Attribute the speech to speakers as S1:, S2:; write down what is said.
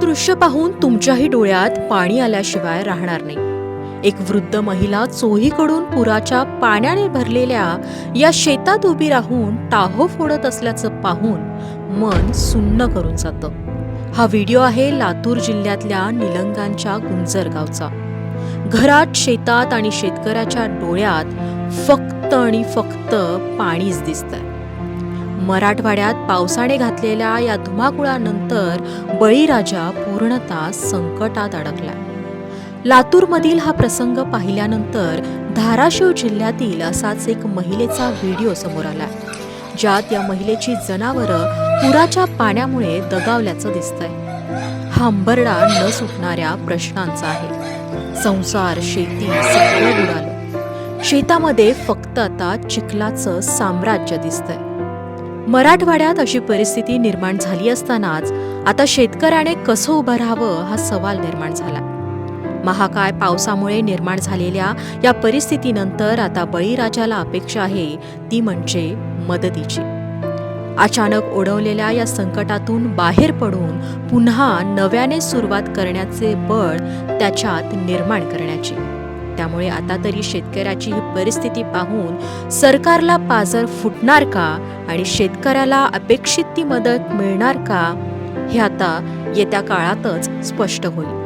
S1: दृश्य पाहून तुमच्याही डोळ्यात पाणी आल्याशिवाय राहणार नाही. एक वृद्ध महिला चोहीकडून पुराच्या पाण्याने भरलेल्या या शेतात उभी राहून टाहो फोडत असल्याचं पाहून मन सुन्न करून जातं. हा व्हिडिओ आहे लातूर जिल्ह्यातल्या निलंगांच्या गुंजर गावचा घरात शेतात आणि शेतकऱ्याच्या डोळ्यात फक्त आणि फक्त पाणीच दिसतंय. मराठवाड्यात पावसाने घातलेल्या या धुमाकुळानंतर बळीराजा पूर्णतः संकटात अडकला. लातूरमधील हा प्रसंग पाहिल्यानंतर धाराशिव जिल्ह्यातील असाच एक महिलेचा व्हिडिओ समोर आला ज्यात या महिलेची जनावरं पुराच्या पाण्यामुळे दगावल्याचं दिसतंय. हा अंबरडा न सुटणाऱ्या प्रश्नांचा आहे. संसार शेती सगळं बुडालं. शेतामध्ये फक्त आता चिखलाचं साम्राज्य दिसतंय. मराठवाड्यात अशी परिस्थिती निर्माण झाली असतानाच आता शेतकऱ्याने कसं उभं राहावं हा सवाल निर्माण झाला. महाकाय पावसामुळे निर्माण झालेल्या या परिस्थितीनंतर आता बळीराजाला अपेक्षा आहे ती म्हणजे मदतीची. अचानक ओढवलेल्या या संकटातून बाहेर पडून पुन्हा नव्याने सुरुवात करण्याचे बळ त्याच्यात निर्माण करण्याची. त्यामुळे आता तरी शेतकऱ्याची ही परिस्थिती पाहून सरकारला पाजर फुटणार का आणि शेतकऱ्याला अपेक्षित ती मदत मिळणार का हे आता येत्या काळातच स्पष्ट होईल.